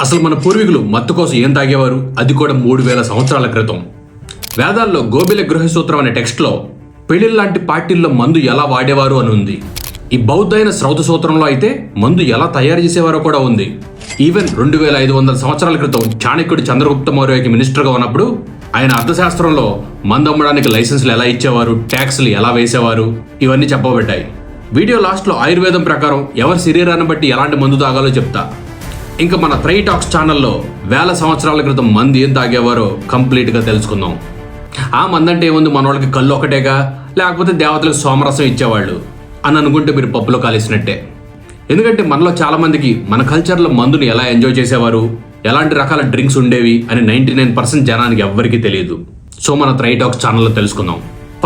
అసలు మన పూర్వీకులు మత్తు కోసం ఏం తాగేవారు? అది కూడా మూడు వేల సంవత్సరాల క్రితం. వేదాల్లో గోబిల గృహసూత్రం అనే టెక్స్ట్లో పెళ్ళిళ్ళలాంటి పార్టీల్లో మందు ఎలా వాడేవారు అని ఉంది. ఈ బౌద్ధైన శ్రౌత సూత్రంలో అయితే మందు ఎలా తయారు చేసేవారో కూడా ఉంది. ఈవెన్ రెండు వేల ఐదు వందల సంవత్సరాల క్రితం చాణక్యుడు చంద్రగుప్త మౌర్యకి మినిస్టర్గా ఉన్నప్పుడు ఆయన అర్థశాస్త్రంలో మందు అమ్మడానికి లైసెన్సులు ఎలా ఇచ్చేవారు? ట్యాక్స్లు ఎలా వేసేవారు? ఇవన్నీ చెప్పబడ్డాయి. వీడియో లాస్ట్లో ఆయుర్వేదం ప్రకారం ఎవరి శరీరాన్ని బట్టి ఎలాంటి మందు తాగాలో చెప్తా. ఇంకా మన త్రై టాక్స్ ఛానల్లో వేల సంవత్సరాల క్రితం మంది ఏం తాగేవారో కంప్లీట్గా తెలుసుకుందాం. ఆ మందంటే ఏముంది? మన వాళ్ళకి కళ్ళు ఒకటేగా? లేకపోతే దేవతలకు సోమరసం ఇచ్చేవాళ్ళు? అని అనుకుంటే మీరు పప్పులో కాలేసినట్టే. ఎందుకంటే మనలో చాలామందికి మన కల్చర్లో మందుని ఎలా ఎంజాయ్ చేసేవారు? ఎలాంటి రకాల డ్రింక్స్ ఉండేవి? అని నైంటీ నైన్ పర్సెంట్ జనానికి ఎవ్వరికీ తెలియదు. సో మన త్రైటాక్స్ ఛానల్లో తెలుసుకుందాం.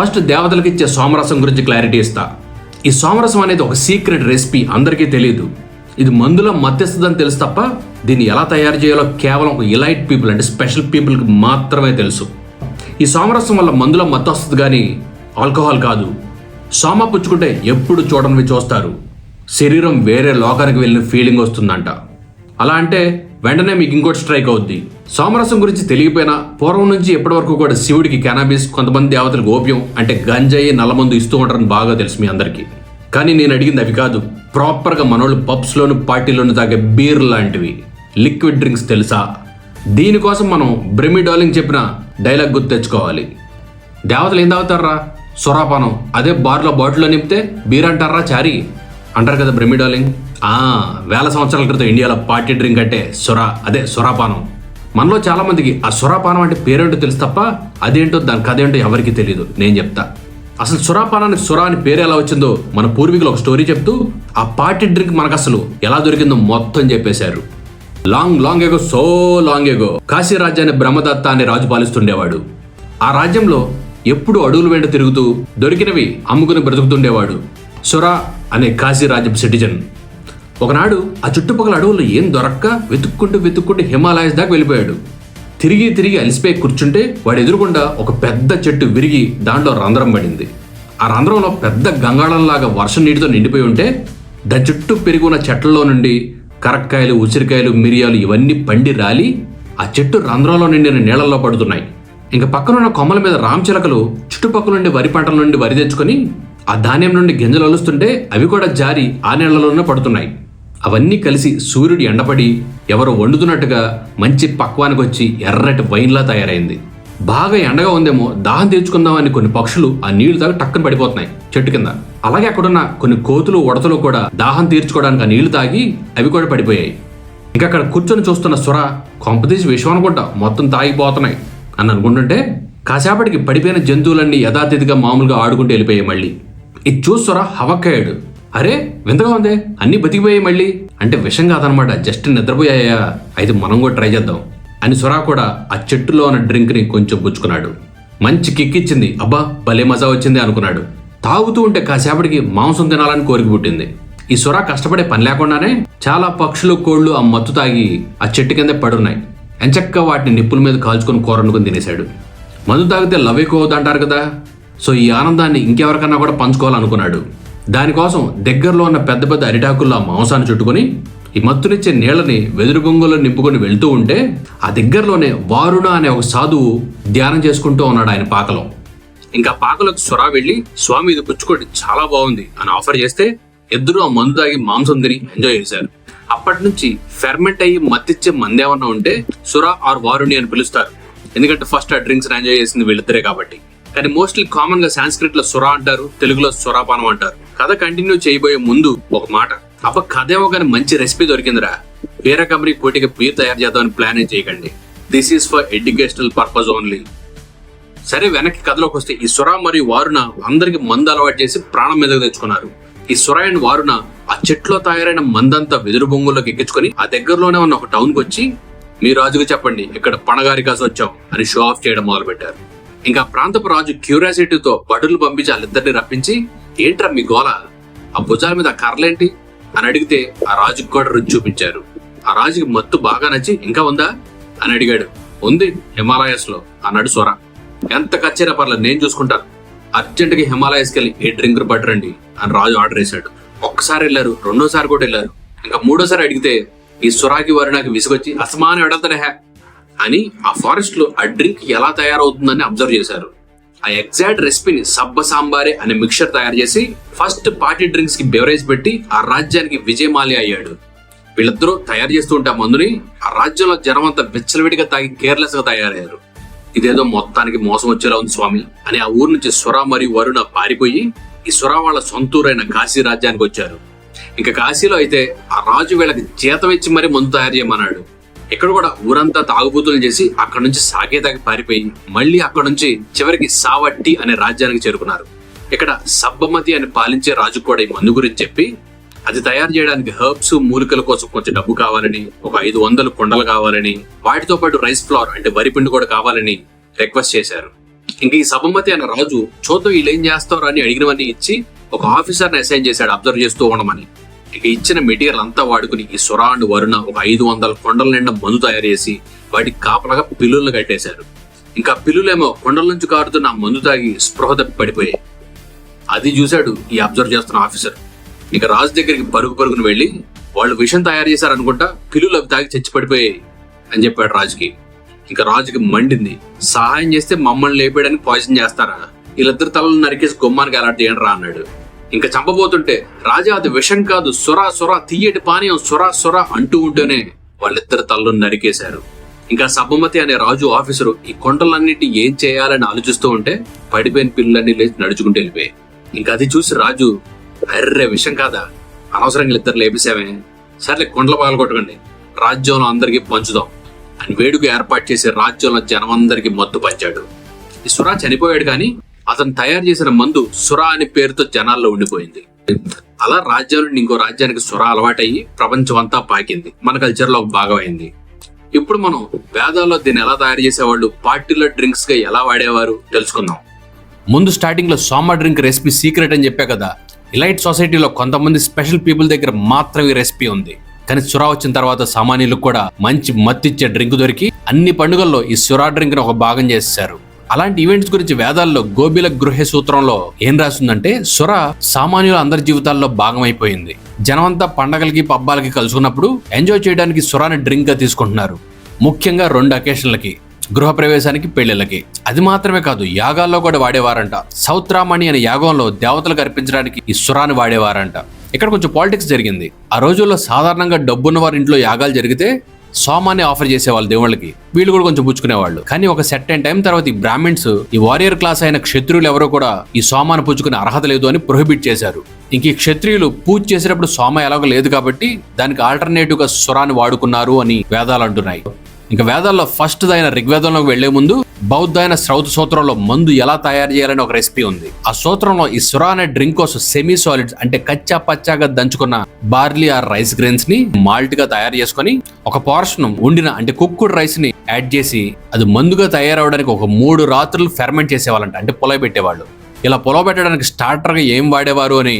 ఫస్ట్ దేవతలకు ఇచ్చే సోమరసం గురించి క్లారిటీ ఇస్తా. ఈ సోమరసం అనేది ఒక సీక్రెట్ రెసిపీ అందరికీ తెలియదు ఇది మందులో మత్తిస్తుందని తెలుసు తప్ప దీన్ని ఎలా తయారు చేయాలో కేవలం ఒక ఇలైట్ పీపుల్ అంటే స్పెషల్ పీపుల్కి మాత్రమే తెలుసు. ఈ సోమరసం వల్ల మందులో మత్తు వస్తుంది కానీ ఆల్కహాల్ కాదు. సోమ పుచ్చుకుంటే ఎప్పుడు చూడనివి చూస్తారు. శరీరం వేరే లోకానికి వెళ్ళిన ఫీలింగ్ వస్తుందంట. అలా అంటే వెంటనే మీకు ఇంకోటి స్ట్రైక్ అవుద్ది. సోమరసం గురించి తెలియపోయినా పూర్వం నుంచి ఎప్పటి వరకు కూడా శివుడికి కెనాబిస్ కొంతమంది దేవతలకు గోప్యం అంటే గంజాయి నల్లమందు ఇస్తూ ఉంటారని బాగా తెలుసు మీ అందరికీ. కానీ నేను అడిగింది అవి కాదు. ప్రాపర్గా మనోళ్ళు పబ్స్లోను పార్టీలోను తాగే బీర్ లాంటివి. లిక్విడ్ డ్రింక్స్ తెలుసా? దీనికోసం మనం బ్రెమిడాలింగ్ చెప్పిన డైలాగ్ గుర్తు తెచ్చుకోవాలి. దేవతలు ఏం తాగుతారా? సొరాపానం. అదే బార్లో బాటిల్లో నింపితే బీర్ అంటారా చారి? అంటారు కదా బ్రెమిడాలింగ్ ఆ వేల సంవత్సరాల క్రితం ఇండియాలో పార్టీ డ్రింక్ అంటే సొరా అదే సొరాపానం. మనలో చాలామందికి ఆ సొరాపానం అంటే పేరేంటో తెలుసు తప్ప అదేంటో దాని కథ ఏంటో ఎవరికీ తెలియదు నేను చెప్తా. అసలు సురాపానానికి సురా అని పేరు ఎలా వచ్చిందో మన పూర్వీకులు ఒక స్టోరీ చెప్తూ ఆ పార్టీ డ్రింక్ మనకు అసలు ఎలా దొరికిందో మొత్తం చెప్పేశారు. Long long ago so long ago. Kashi రాజ్యాన్ని బ్రహ్మదత్త అనే రాజు పాలిస్తుండేవాడు. ఆ రాజ్యంలో ఎప్పుడు అడవులు వెంట తిరుగుతూ దొరికినవి అమ్ముకుని బ్రతుకుతుండేవాడు. సురా అనే కాశీ రాజ్యం సిటిజన్. ఒకనాడు ఆ చుట్టుపక్కల అడవుల్లో ఏం దొరక్క వెతుక్కుంటూ వెతుక్కుంటూ హిమాలయస్ దాకా వెళ్ళిపోయాడు. తిరిగి తిరిగి అలిసిపోయి కూర్చుంటే వాడు ఎదురుకుండా ఒక పెద్ద చెట్టు విరిగి దాంట్లో రంధ్రం పడింది. ఆ రంధ్రంలో పెద్ద గంగాళంలాగా వర్షం నీటితో నిండిపోయి ఉంటే దాని చుట్టూ పెరిగి ఉన్న చెట్లలో నుండి కరక్కాయలు ఉసిరికాయలు మిరియాలు ఇవన్నీ పండి రాలి ఆ చెట్టు రంధ్రంలో నిండిన నీళ్ళల్లో పడుతున్నాయి. ఇంకా పక్కనున్న కొమ్మల మీద రామచిలకలు చుట్టుపక్కల నుండి వరి పంటల నుండి వరి తెచ్చుకొని ఆ ధాన్యం నుండి గింజలు అలుస్తుంటే అవి కూడా జారి ఆ నీళ్ళలోనే పడుతున్నాయి. అవన్నీ కలిసి సూర్యుడు ఎండపడి ఎవరో వండుతున్నట్టుగా మంచి పక్వానికి వచ్చి ఎర్రటి వైన్లా తయారైంది. బాగా ఎండగా ఉందేమో దాహం తీర్చుకుందామని కొన్ని పక్షులు ఆ నీళ్ళు తాగి టక్కన పడిపోతున్నాయి చెట్టు కింద. అలాగే అక్కడున్న కొన్ని కోతులు ఉడతలు కూడా దాహం తీర్చుకోవడానికి ఆ నీళ్ళు తాగి అవి కూడా పడిపోయాయి. ఇంకా అక్కడ కూర్చొని చూస్తున్న సుర కొంపదీసి విషం అనుకుంటా మొత్తం తాగిపోతున్నాయి. అని అనుకుంటుంటే కాసేపటికి పడిపోయిన జంతువులన్నీ యథాతిథిగా మామూలుగా ఆడుకుంటూ వెళ్ళిపోయాయి మళ్ళీ. ఇది చూస్తురా హవక్కయ్యాడు అరే వింతగా ఉంది. అన్ని బతికిపోయాయి మళ్ళీ. అంటే విషం కాదనమాట. జస్ట్ నిద్రపోయాయా? అయితే మనం కూడా ట్రై చేద్దాం. అని సురా కూడా ఆ చెట్టులో ఉన్న డ్రింక్ని కొంచెం పుచ్చుకున్నాడు. మంచి కిక్కిచ్చింది అబ్బా భలే మజా వచ్చింది అనుకున్నాడు. తాగుతూ ఉంటే కాసేపటికి మాంసం తినాలని కోరిక పుట్టింది. ఈ సురా కష్టపడే పని లేకుండానే చాలా పక్షులు కోళ్ళు ఆ మత్తు తాగి ఆ చెట్టు కింద పడున్నాయి. ఎంచక్క వాటిని నిప్పుల మీద కాల్చుకొని కూరనుకుని తినేశాడు. మందు తాగితే లవ్ ఎక్కువ అవుతుంది అంటారు కదా. సో ఈ ఆనందాన్ని ఇంకెవరికన్నా కూడా పంచుకోవాలనుకున్నాడు. దానికోసం దగ్గరలో ఉన్న పెద్ద పెద్ద అరిటాకుల్లో ఆ మాంసాన్ని చుట్టుకొని ఈ మత్తునిచ్చే నీళ్ళని వెదురు గొంగులో నింపుకొని వెళ్తూ ఉంటే ఆ దగ్గరలోనే వారుణ అనే ఒక సాధువు ధ్యానం చేసుకుంటూ ఉన్నాడు ఆయన పాకలో. ఇంకా పాకలోకి సొరా వెళ్ళి స్వామి ఇది పుచ్చుకోండి చాలా బాగుంది అని ఆఫర్ చేస్తే ఇద్దరు ఆ మందు తాగి మాంసం తిని ఎంజాయ్ చేశారు. అప్పటి నుంచి ఫెర్మెంట్ అయ్యి మత్తిచ్చే మందేమన్నా ఉంటే సురా ఆర్ వారుణి అని పిలుస్తారు. ఎందుకంటే ఫస్ట్ ఆ డ్రింక్స్ ఎంజాయ్ చేసింది వీళ్ళిద్దరే కాబట్టి. కానీ మోస్ట్లీ కామన్గా సాంస్క్రిట్లో సురా అంటారు తెలుగులో సురాపానం అంటారు. కథ కంటిన్యూ చేయబోయే ముందు ఒక మాట. అబ్బ కథ ఏమో కానీ మంచి రెసిపీ దొరికిందిరా. వేరే కంపెనీ పోటీకి బీర్ తయారు చేద్దామని ప్లాన్ చేయకండి. This is for educational purpose only సరే వెనక్కి కథలోకి వస్తే ఈ సురా మరియు వారున అందరికి మందు అలవాటు చేసి ప్రాణం మీదకు తెచ్చుకున్నారు. ఈ సుర అండ్ వారున ఆ చెట్లో తయారైన మందంతా వెదురు బొంగులోకి ఎక్కించుకొని ఆ దగ్గరలోనే ఉన్న ఒక టౌన్కి వచ్చి మీ రాజుకు చెప్పండి ఇక్కడ పణగారి కాసి వచ్చాం అని షో ఆఫ్ చేయడం మొదలు పెట్టారు ఇంకా ప్రాంతపు రాజు క్యూరియాసిటీతో బడులు పంపించి వాళ్ళిద్దరిని రప్పించి ఏంట్రా మీ గోల? ఆ భుజాల మీద ఆ కర్రలేంటి? అని అడిగితే ఆ రాజుకి కూడా రుచి చూపించారు. ఆ రాజుకి మత్తు బాగా నచ్చి ఇంకా ఉందా? అని అడిగాడు. ఉంది హిమాలయస్లో అన్నాడు సొర ఎంత ఖర్చైనా పర్లేదు నేను చూసుకుంటాను అర్జెంట్గా హిమాలయస్కి వెళ్ళి ఏ డ్రింక్ పట్టరండి? అని రాజు ఆర్డర్ వేశాడు. ఒక్కసారి వెళ్ళారు రెండోసారి కూడా వెళ్ళారు. ఇంకా మూడోసారి అడిగితే ఈ సురాకి నాకు విసుగొచ్చి అసమానం ఎడతడే అని ఆ ఫారెస్ట్లో ఆ డ్రింక్ ఎలా తయారవుతుందని అబ్జర్వ్ చేశారు. ఆ ఎగ్జాక్ట్ రెసిపీని సబ్బ సాంబారే అనే మిక్చర్ తయారు చేసి ఫస్ట్ పార్టీ డ్రింక్స్కి బెవరేజ్ పెట్టి ఆ రాజ్యానికి విజయమాలి అయ్యాడు. వీళ్ళిద్దరూ తయారు చేస్తూ ఉంటే ఆ మందుని ఆ రాజ్యంలో జనం అంతా విచ్చలవిడిగా తాగి కేర్లెస్గా తయారయ్యారు. ఇదేదో మొత్తానికి మోసం వచ్చేలా ఉంది స్వామి అని ఆ ఊరు నుంచి సుర మరియు వరుణ పారిపోయి ఈ సుర వాళ్ళ సొంతూరైన కాశీ రాజ్యానికి వచ్చారు. ఇంకా కాశీలో అయితే ఆ రాజు వీళ్ళకి జీతం ఇచ్చి మరీ మందు తయారు చేయమన్నాడు. ఇక్కడ కూడా ఊరంతా తాగుబోతులు చేసి అక్కడ నుంచి సాగే పారిపోయి మళ్ళీ అక్కడ నుంచి చివరికి సావట్టి అనే రాజ్యానికి చేరుకున్నారు. ఇక్కడ సబ్బమతి అని పాలించే రాజు కూడా ఈ మందు గురించి చెప్పి అది తయారు చేయడానికి హర్బ్స్ మూలికల కోసం కొంచెం డబ్బు కావాలని ఒక ఐదు వందలు కొండలు కావాలని వాటితో పాటు రైస్ ఫ్లవర్ అంటే వరిపిండి కూడా కావాలని రిక్వెస్ట్ చేశారు. ఇంక ఈ సబమతి అనే రాజు చూద్దాం వీళ్ళు ఏం చేస్తారు అని అడిగినవన్నీ ఇచ్చి ఒక ఆఫీసర్ని అసైన్ చేశాడు అబ్జర్వ్ చేస్తూ ఉండమని. ఇక ఇచ్చిన మెటీరియల్ అంతా వాడుకుని ఈ సురా అండ్ వరుణ ఒక ఐదు వందల కొండల నిండా మందు తయారు చేసి వాటికి కాపలాగా పిల్లులను కట్టేశారు. ఇంకా పిల్లులేమో కొండల నుంచి కారుతున్న ఆ మందు తాగి స్పృహ తప్పి పడిపోయాయి. అది చూశాడు ఈ అబ్జర్వ్ చేస్తున్న ఆఫీసర్. ఇక రాజు దగ్గరికి పరుగు పరుగును వెళ్ళి వాళ్ళు విషం తయారు చేశారనుకుంటా పిల్లులు అవి తాగి చచ్చి పడిపోయాయి అని చెప్పాడు రాజుకి. ఇంకా రాజుకి మండింది సహాయం చేస్తే మమ్మల్ని లేపేయడానికి పాయిజన్ చేస్తారా? వీళ్ళిద్దరు తలలు నరికేసి గుమ్మానికి అలాంటి రా అన్నాడు. ఇంకా చంపబోతుంటే రాజా అది విషం కాదు సురా సురా తీయటి పానీయం సురా సురా అంటూ ఉంటేనే వాళ్ళిద్దరు తల్లు నరికేశారు. ఇంకా సబ్బమతి అనే రాజు ఆఫీసరు ఈ కొండలన్నిటి ఏం చేయాలని ఆలోచిస్తూ ఉంటే పడిపోయిన పిల్లలన్నీ లేచి నడుచుకుంటూ వెళ్ళిపోయాయి ఇంకా అది చూసి రాజు అర్రే విషం కాదా? అనవసరంగా ఇద్దరు లేపేశామే సర్లే కొండల పగల కొట్టకండి. రాజ్యంలో అందరికీ పంచుదాం. అని వేడుక ఏర్పాటు చేసి రాజ్యంలో జనమందరికీ మత్తు పంచాడు. ఈ సురా చనిపోయాడు కానీ అతను తయారు చేసిన మందు సురా అనే పేరుతో జనాల్లో ఉండిపోయింది. అలా రాజ్యాలు నుండి ఇంకో రాజ్యానికి సుర అలవాటయ్యి ప్రపంచం అంతా పాకింది. మన కల్చర్లో ఒక భాగం అయింది ఇప్పుడు మనం వేదాల్లో దీన్ని ఎలా తయారు చేసేవాళ్ళు పార్టీలో డ్రింక్స్గా ఎలా వాడేవారు తెలుసుకుందాం. ముందు స్టార్టింగ్లో సోమా డ్రింక్ రెసిపీ సీక్రెట్ అని చెప్పా కదా. ఇలైట్ సొసైటీలో కొంతమంది స్పెషల్ పీపుల్ దగ్గర మాత్రం ఈ రెసిపీ ఉంది. కానీ సురా వచ్చిన తర్వాత సామాన్యులకు కూడా మంచి మత్తిచ్చే డ్రింక్ దొరికి అన్ని పండుగల్లో ఈ సురా డ్రింక్ ఒక భాగం చేశారు అలాంటి ఈవెంట్స్ గురించి వేదాల్లో గోబిల గృహ సూత్రంలో ఏం రాసిందంటే సుర సామాన్యుల అందరి జీవితాల్లో భాగం అయిపోయింది జనమంతా పండగలకి పబ్బాలకి కలుసుకున్నప్పుడు ఎంజాయ్ చేయడానికి సురాని డ్రింక్గా తీసుకుంటున్నారు. ముఖ్యంగా రెండు అకేషన్లకి గృహప్రవేశానికి పెళ్ళిళ్ళకి. అది మాత్రమే కాదు యాగాల్లో కూడా వాడేవారంట. సౌత్రామణి అనే యాగంలో దేవతలకు అర్పించడానికి ఈ సురాన్ని వాడేవారంట. ఇక్కడ కొంచెం పాలిటిక్స్ జరిగింది. ఆ రోజుల్లో సాధారణంగా డబ్బున్న వారి ఇంట్లో యాగాలు జరిగితే సోమాన్ని ఆఫర్ చేసేవాళ్ళు దేవుళ్ళకి. వీళ్ళు కూడా కొంచెం పుచ్చుకునేవాళ్ళు. కానీ ఒక సెట్ అండ్ టైం తర్వాత ఈ బ్రాహ్మిన్స్ ఈ వారియర్ క్లాస్ అయిన క్షత్రియులు ఎవరో కూడా ఈ సోమాన్ని పుచ్చుకునే అర్హత లేదు అని ప్రొహిబిట్ చేశారు. ఇంక ఈ క్షత్రియులు పూజ చేసేటప్పుడు సోమ ఎలాగో లేదు కాబట్టి దానికి ఆల్టర్నేటివ్గా సురాన్ని వాడుకున్నారు అని వేదాలు అంటున్నాయి. ఇంకా వేదాల్లో ఫస్ట్ అయిన ఋగ్వేదంలోకి వెళ్ళే ముందు బౌద్ధ అయిన శ్రౌత సూత్రంలో మందు ఎలా తయారు చేయాలని ఒక రెసిపీ ఉంది. ఆ సూత్రంలో ఈ సురా అనే డ్రింక్ కోసం సెమీ సాలిడ్స్ అంటే కచ్చా పచ్చాగా దంచుకున్న బార్లీ ఆర్ రైస్ గ్రెయిన్స్ని మాల్ట్గా తయారు చేసుకుని ఒక పోర్షన్ ఉండిన అంటే కుక్కుడ్ రైస్ని యాడ్ చేసి అది మందుగా తయారవడానికి ఒక మూడు రాత్రులు ఫెర్మెంట్ చేసేవాళ్ళంట అంటే పొలవ పెట్టేవాళ్ళు. ఇలా పొలవ పెట్టడానికి స్టార్టర్గా ఏం వాడేవారు అని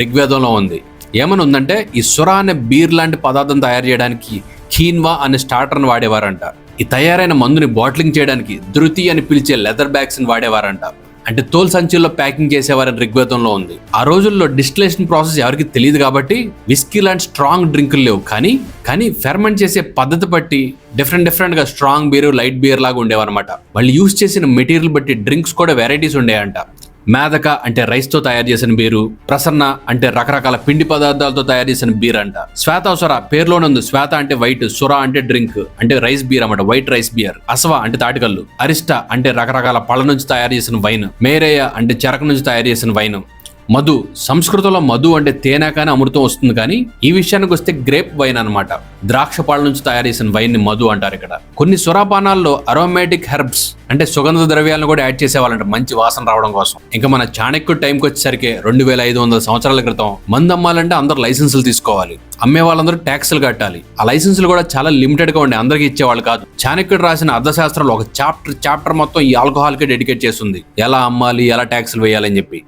ఋగ్వేదంలో ఉంది. ఏమని ఉందంటే ఈ సురా అనే బీర్ లాంటి పదార్థం తయారు చేయడానికి కీన్వా అనే స్టార్టర్ని వాడేవారంట. ఈ తయారైన మందుని బాటిలింగ్ చేయడానికి ధృతి అని పిలిచే లెదర్ బ్యాగ్స్ని వాడేవారంట. అంటే తోల్ సంచుల్లో ప్యాకింగ్ చేసేవారని ఋగ్వేదంలో ఉంది. ఆ రోజుల్లో డిస్టిలేషన్ ప్రాసెస్ ఎవరికి తెలియదు కాబట్టి విస్కీ లాంటి స్ట్రాంగ్ డ్రింకులు లేవు. కానీ కానీ ఫెర్మెంట్ చేసే పద్ధతి బట్టి డిఫరెంట్ డిఫరెంట్గా స్ట్రాంగ్ బీర్ లైట్ బీర్ లాగా ఉండేవన్నమాట. వాళ్ళు యూస్ చేసిన మెటీరియల్ బట్టి డ్రింక్స్ కూడా వెరైటీస్ ఉండేయంట. మేదక అంటే రైస్తో తయారు చేసిన బీరు ప్రసన్న అంటే రకరకాల పిండి పదార్థాలతో తయారు చేసిన బీర్ అంట శ్వేతాసుర పేరులోనే ఉంది శ్వేత అంటే వైట్ సుర అంటే డ్రింక్ అంటే రైస్ బీర్ అన్నమాట వైట్ రైస్ బియర్ అసవ అంటే తాటికల్లు. అరిష్ట అంటే రకరకాల పళ్ళ నుంచి తయారు చేసిన వైన్. మేరేయ అంటే చెరక నుంచి తయారు చేసిన వైన్. మధు సంస్కృతంలో మధు అంటే తేనె కానీ అమృతం వస్తుంది కానీ ఈ విషయానికి వస్తే గ్రేప్ వైన్ అనమాట ద్రాక్ష పళ్ళ నుంచి తయారు చేసిన వైన్ని మధు అంటారు ఇక్కడ. కొన్ని సురాపానాల్లో అరోమాటిక్ హెర్బ్స్ అంటే సుగంధ ద్రవ్యాలను కూడా యాడ్ చేసేవాళ్ళంట మంచి వాసన రావడం కోసం. ఇంకా మన చాణక్యుడు టైంకి వచ్చేసరికి రెండు వేల ఐదు వందల సంవత్సరాల క్రితం మందు అమ్మాలంటే అందరూ లైసెన్సులు తీసుకోవాలి. అమ్మే వాళ్ళందరూ ట్యాక్సులు కట్టాలి. ఆ లైసెన్సులు కూడా చాలా లిమిటెడ్గా ఉండే అందరికీ ఇచ్చేవాళ్ళు కాదు. చాణక్యుడు రాసిన అర్థశాస్త్రంలో ఒక చాప్టర్ చాప్టర్ మొత్తం ఈ ఆల్కహాల్కి డెడికేట్ చేస్తుంది. ఎలా అమ్మాలి ఎలా ట్యాక్సులు వేయాలని చెప్పి.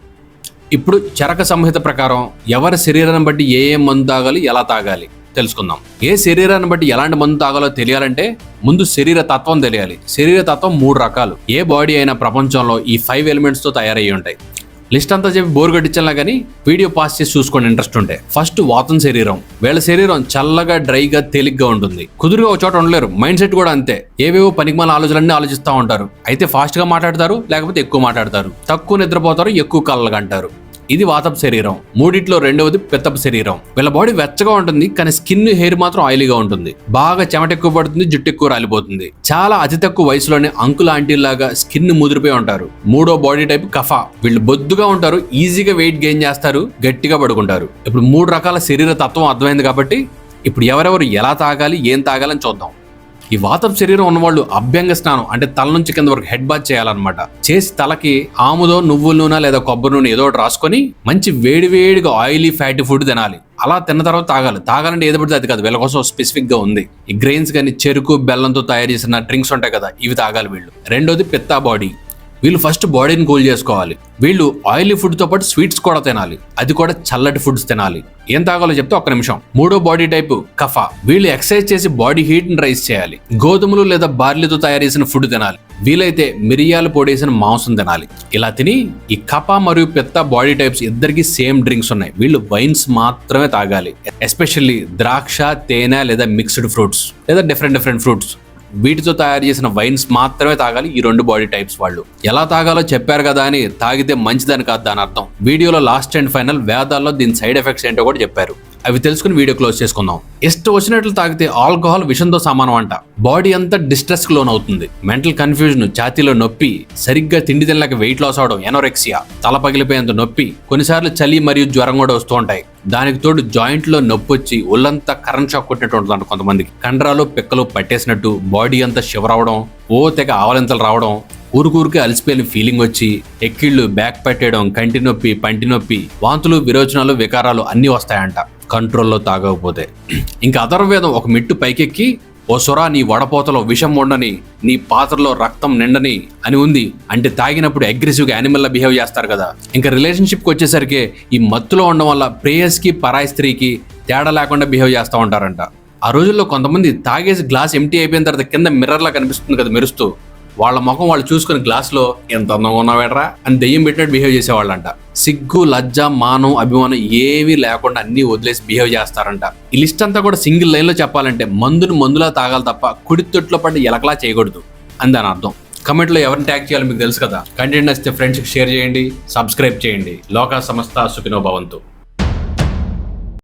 ఇప్పుడు చరక సంహిత ప్రకారం ఎవరి శరీరాన్ని బట్టి ఏ ఏ మందు తాగాలి ఎలా తాగాలి తెలుసుకుందాం. ఏ శరీరాన్ని బట్టి ఎలాంటి మందు తాగాలో తెలియాలంటే ముందు శరీర తత్వం తెలియాలి. శరీర తత్వం మూడు రకాలు. ఏ బాడీ అయినా ప్రపంచంలో ఈ ఫైవ్ ఎలిమెంట్స్తో తయారయ్యి ఉంటాయి. లిస్ట్ అంతా చెప్పి బోర్ కట్టించాలా కానీ వీడియో పాస్ చేసి చూసుకోండి ఇంట్రెస్ట్ ఉంటే. ఫస్ట్ వాతం శరీరం. వీళ్ళ శరీరం చల్లగా డ్రైగా తేలిగ్గా ఉంటుంది. కుదురుగా ఒక చోట ఉండలేరు. మైండ్ సెట్ కూడా అంతే. ఏవేవో పనికిమాల ఆలోచనలన్నీ ఆలోచిస్తూ ఉంటారు. అయితే ఫాస్ట్గా మాట్లాడతారు లేకపోతే ఎక్కువ మాట్లాడతారు. తక్కువ నిద్రపోతారు ఎక్కువ కళ్ళగా అంటారు ఇది వాతపు శరీరం. మూడిట్లో రెండవది పిత్తపు శరీరం. వీళ్ళ బాడీ వెచ్చగా ఉంటుంది కానీ స్కిన్ హెయిర్ మాత్రం ఆయిలీగా ఉంటుంది. బాగా చెమట ఎక్కువ పడుతుంది జుట్టు ఎక్కువ రాలిపోతుంది. చాలా అతి తక్కువ వయసులోనే అంకుల్ ఆంటీ లాగా స్కిన్ ముదిరిపోయి ఉంటారు. మూడో బాడీ టైప్ కఫా. వీళ్ళు బొద్దుగా ఉంటారు ఈజీగా వెయిట్ గెయిన్ చేస్తారు గట్టిగా పడుకుంటారు. ఇప్పుడు మూడు రకాల శరీర తత్వం అర్థమైంది కాబట్టి ఇప్పుడు ఎవరెవరు ఎలా తాగాలి ఏం తాగాలని చూద్దాం. ఈ వాతపు శరీరం ఉన్నవాళ్ళు అభ్యంగ స్నానం అంటే తల నుంచి కింద వరకు హెడ్ బాత్ చేయాలన్నమాట. చేసి తలకి ఆముదో నువ్వుల నూనె లేదా కొబ్బరి నూనె ఏదో ఒకటి రాసుకొని మంచి వేడి వేడిగా ఆయిలీ ఫ్యాటీ ఫుడ్ తినాలి. అలా తిన్న తర్వాత తాగాలి. తాగాలంటే ఏది పడితే అది కాదు. వీళ్ళ కోసం స్పెసిఫిక్గా ఉంది. ఈ గ్రెయిన్స్ కానీ చెరుకు బెల్లంతో తయారు చేసిన డ్రింక్స్ ఉంటాయి కదా ఇవి తాగాలి వీళ్ళు. రెండోది పిత్తా బాడీ వీళ్ళు ఫస్ట్ బాడీని కూల్ చేసుకోవాలి. వీళ్ళు ఆయిలీ ఫుడ్తో పాటు స్వీట్స్ కూడా తినాలి. అది కూడా చల్లటి ఫుడ్స్ తినాలి. ఏం తాగాలో చెప్తే ఒక్క నిమిషం. మూడో బాడీ టైప్ కఫా. వీళ్ళు ఎక్సర్సైజ్ చేసి బాడీ హీట్ని రైస్ చేయాలి. గోధుమలు లేదా బార్లీతో తయారు చేసిన ఫుడ్ తినాలి. వీలైతే మిరియాలు పొడేసిన మాంసం తినాలి. ఇలా తిని ఈ కఫా మరియు పెత్త బాడీ టైప్స్ ఇద్దరికి సేమ్ డ్రింక్స్ ఉన్నాయి. వీళ్ళు వైన్స్ మాత్రమే తాగాలి. ఎస్పెషల్లీ ద్రాక్ష తేనె లేదా మిక్స్డ్ ఫ్రూట్స్ లేదా డిఫరెంట్ డిఫరెంట్ ఫ్రూట్స్ వీటితో తయారు చేసిన వైన్స్ మాత్రమే తాగాలి ఈ రెండు బాడీ టైప్స్ వాళ్ళు. ఎలా తాగాలో చెప్పారు కదా అని తాగితే మంచిదని కాదు దాని అర్థం. వీడియోలో లాస్ట్ అండ్ ఫైనల్ వేదాల్లో దీని సైడ్ ఎఫెక్ట్స్ ఏంటో కూడా చెప్పారు. అవి తెలుసుకుని వీడియో క్లోజ్ చేసుకుందాం. ఇష్టం వచ్చినట్లు తాగితే ఆల్కహాల్ విషంతో సమానం అంట. బాడీ అంతా డిస్ట్రెస్ లోన్ అవుతుంది మెంటల్ కన్ఫ్యూజన్ ఛాతీలో నొప్పి సరిగ్గా తిండి తినలేక వెయిట్ లాస్ అవడం ఎనోరెక్సియా తల పగిలిపోయేంత నొప్పి కొన్నిసార్లు చలి మరియు జ్వరం కూడా వస్తూ ఉంటాయి. దానికి తోడు జాయింట్లో నొప్పి వచ్చి ఒళ్ళంతా కరెంట్ షాక్ కొట్టినట్టు ఉంటుంది కొంతమందికి. కండరాలు పిక్కలు పట్టేసినట్టు బాడీ అంతా షివర్ ఓ తెగ ఆవలింతలు రావడం ఊరుకూరికి అలసిపోయిన ఫీలింగ్ వచ్చి ఎక్కిళ్ళు బ్యాక్ పెట్టేయడం కంటి నొప్పి పంటి నొప్పి వాంతులు విరోచనాలు వికారాలు అన్నీ వస్తాయంట. కంట్రోల్లో తాగకపోతే. ఇంకా అథర్వేదం ఒక మెట్టు పైకెక్కి ఓ సొరా నీ వడపోతలో విషం ఉండని నీ పాత్రలో రక్తం నిండని అని ఉంది. అంటే తాగినప్పుడు అగ్రెసివ్గా యానిమల్లా బిహేవ్ చేస్తారు కదా. ఇంకా రిలేషన్షిప్కి వచ్చేసరికి ఈ మత్తులో ఉండడం వల్ల ప్రేయస్కి పరాయి స్త్రీకి తేడా లేకుండా బిహేవ్ చేస్తూ ఉంటారంట. ఆ రోజుల్లో కొంతమంది తాగేసి గ్లాస్ ఎంటీ అయిపోయిన తర్వాత కింద మిర్రర్లా కనిపిస్తుంది కదా మెరుస్తూ. వాళ్ళ ముఖం వాళ్ళు చూసుకుని గ్లాస్లో ఎంత అందంగా ఉన్నావేట్రా అని దెయ్యం పెట్టినట్టు బిహేవ్ చేసేవాళ్ళంట. సిగ్గు లజ్జ మానం అభిమానం ఏమీ లేకుండా అన్ని వదిలేసి బిహేవ్ చేస్తారంట. ఈ లిస్ట్ అంతా కూడా సింగిల్ లైన్లో చెప్పాలంటే మందును మందులా తాగాలి తప్ప కుడి తొట్లో పడి ఎలకలా చేయకూడదు. అని దాని అర్థం కమెంట్లో ఎవరిని ట్యాగ్ చేయాలో మీకు తెలుసు కదా? కంటెంట్ నచ్చితే ఫ్రెండ్స్కి షేర్ చేయండి సబ్స్క్రైబ్ చేయండి. లోకా సంస్థ సుఖినో భవంతు.